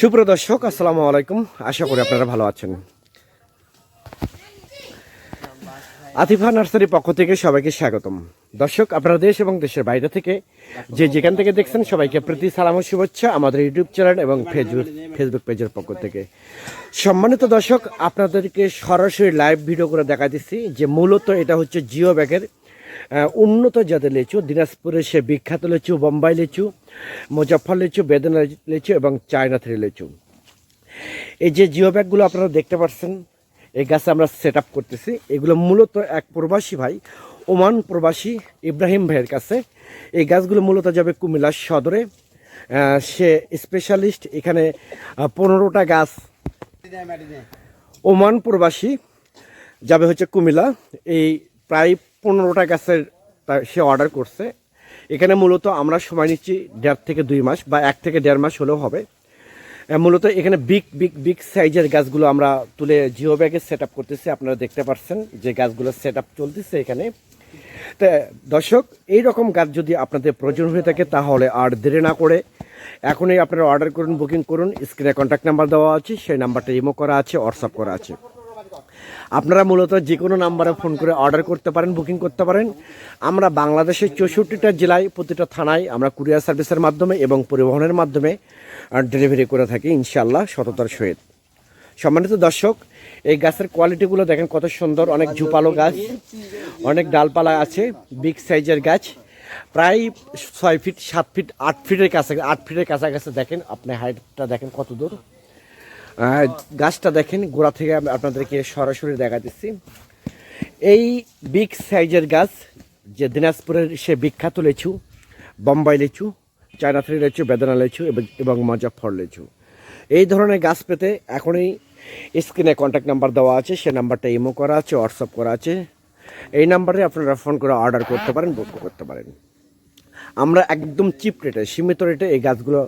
সুপ্রিয় দর্শক, আসসালামু আলাইকুম। আশা করি আপনারা ভালো আছেন। আতিফা নার্সারি পক্ষ থেকে সবাইকে স্বাগতম। দর্শক, আপনারা দেশ এবং দেশের বাইরে থেকে যে যেখান থেকে দেখছেন, সবাইকে প্রীতি, সালাম ও শুভেচ্ছা আমাদের ইউটিউব চ্যানেল এবং ফেসবুক ফেসবুক পেজের পক্ষ থেকে। সম্মানিত দর্শক, আপনাদেরকে সরাসরি লাইভ ভিডিও করে দেখা দিচ্ছি যে মূলত এটা হচ্ছে জিও ব্যাগের উন্নত জাতের লিচু দিনাজপুরের সে বিখ্যাত লিচু, বোম্বাই লিচু মুজাফর লিচু, বেদনা লিচু এবং চায়না থ্রি লিচু। এই যে জিও ব্যাগগুলো আপনারা দেখতে পাচ্ছেন, এই গাছে আমরা সেট আপ করতেছি। এগুলো মূলত এক প্রবাসী ভাই, ওমান প্রবাসী ইব্রাহিম ভাইয়ের কাছে। এই গাছগুলো মূলত যাবে কুমিল্লার সদরে। সে স্পেশালিস্ট এখানে পনেরোটা গাছ ওমান প্রবাসী যাবে হচ্ছে কুমিল্লা। এই প্রায় পনেরোটা গ্যাসের সে অর্ডার করছে। এখানে মূলত আমরা সময় নিচ্ছি দেড় থেকে দুই মাস বা এক থেকে দেড় মাস হলেও হবে। মূলত এখানে বিগ বিগ বিগ সাইজের গাছগুলো আমরা তুলে জিও ব্যাগে সেট আপ করতেছি। আপনারা দেখতে পাচ্ছেন যে গাছগুলো সেট আপ চলতেছে এখানে। তা, দর্শক এই রকম গাছ যদি আপনাদের প্রয়োজন হয়ে থাকে তাহলে আর দেরি না করে এখনই আপনারা অর্ডার করুন বুকিং করুন। স্ক্রিনে কন্ট্যাক্ট নাম্বার দেওয়া আছে, সেই নাম্বারটা ইমো করা আছে হোয়াটসঅ্যাপ করা আছে। আপনারা মূলত যে কোনো নাম্বারে ফোন করে অর্ডার করতে পারেন, বুকিং করতে পারেন। আমরা বাংলাদেশের চৌষট্টিটা জেলায়, প্রতিটা থানায় আমরা কুরিয়ার সার্ভিসের মাধ্যমে এবং পরিবহনের মাধ্যমে ডেলিভারি করে থাকি ইনশাল্লাহ সততার সহিত। সম্মানিত দর্শক, এই গাছের কোয়ালিটিগুলো দেখেন কত সুন্দর, অনেক ঝুপালো গাছ, অনেক ডালপালা আছে বিগ সাইজের গাছ। প্রায় ছয় ফিট সাত ফিট আট ফিটের কাছে আট ফিটের কাছাকাছি দেখেন, আপনি হাইটটা দেখেন কত দূর। গাছটা দেখেন, গোড়া থেকে আমি আপনাদেরকে সরাসরি দেখা দিচ্ছি এই বিগ সাইজের গাছ, যে দিনাজপুরের সে বিখ্যাত লিচু, বোম্বাই লিচু, চায়না থ্রি লিচু, বেদানা লিচু এবং- মজাফর লিচু। এই ধরনের গাছ পেতে এখনই স্ক্রিনে কন্ট্যাক্ট নাম্বার দেওয়া আছে, সে নাম্বারটা ইমো করা আছে হোয়াটসঅ্যাপ করা আছে। এই নাম্বারে আপনারা ফোন করে অর্ডার করতে পারেন বুক করতে পারেন। আমরা একদম চিপ রেটে সীমিত রেটে এই গাছগুলো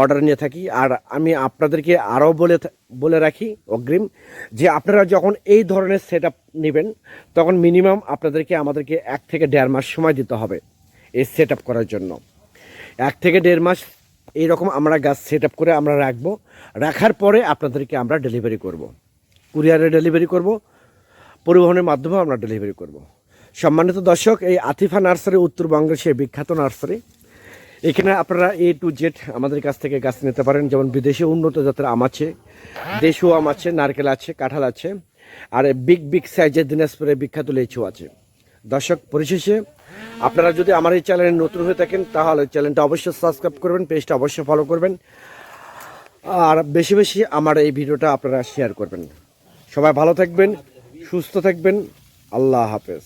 অর্ডার নিয়ে থাকি আর আমি আপনাদেরকে আরও বলে বলে রাখি, অগ্রিম, যে আপনারা যখন এই ধরনের সেট আপ নেবেন, তখন মিনিমাম আপনাদেরকে আমাদেরকে এক থেকে দেড় মাস সময় দিতে হবে এই সেট আপ করার জন্য এক থেকে দেড় মাস এইরকম আমরা গাছ সেট আপ করে আমরা রাখব রাখার পরে আপনাদেরকে আমরা ডেলিভারি করব। কুরিয়ারে ডেলিভারি করব পরিবহনের মাধ্যমে আমরা ডেলিভারি করব। সম্মানিত দর্শক, এই আতিফা নার্সারি উত্তরবঙ্গের সেই বিখ্যাত নার্সারি। এখানে আপনারা এ টু জেড আমাদের কাছ থেকে গাছ নিতে পারেন। যেমন বিদেশে উন্নত জাতের আম আছে, দেশীয় আম আছে, নারকেল আছে, কাঁঠাল আছে, আর বিগ বিগ সাইজের দিনাজপুরে বিখ্যাত লিচু আছে। দর্শক, পরিশেষে আপনারা যদি আমার এই চ্যানেলে নতুন হয়ে থাকেন, তাহলে চ্যানেলটা অবশ্যই সাবস্ক্রাইব করবেন, পেজটা অবশ্যই ফলো করবেন। আর বেশি বেশি আমার এই ভিডিওটা আপনারা শেয়ার করবেন। সবাই ভালো থাকবেন, সুস্থ থাকবেন। আল্লাহ হাফেজ।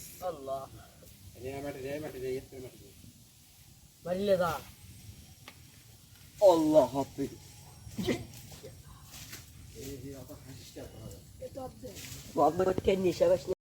আল্লাহ হাফিজ Muhammad kendi savaşını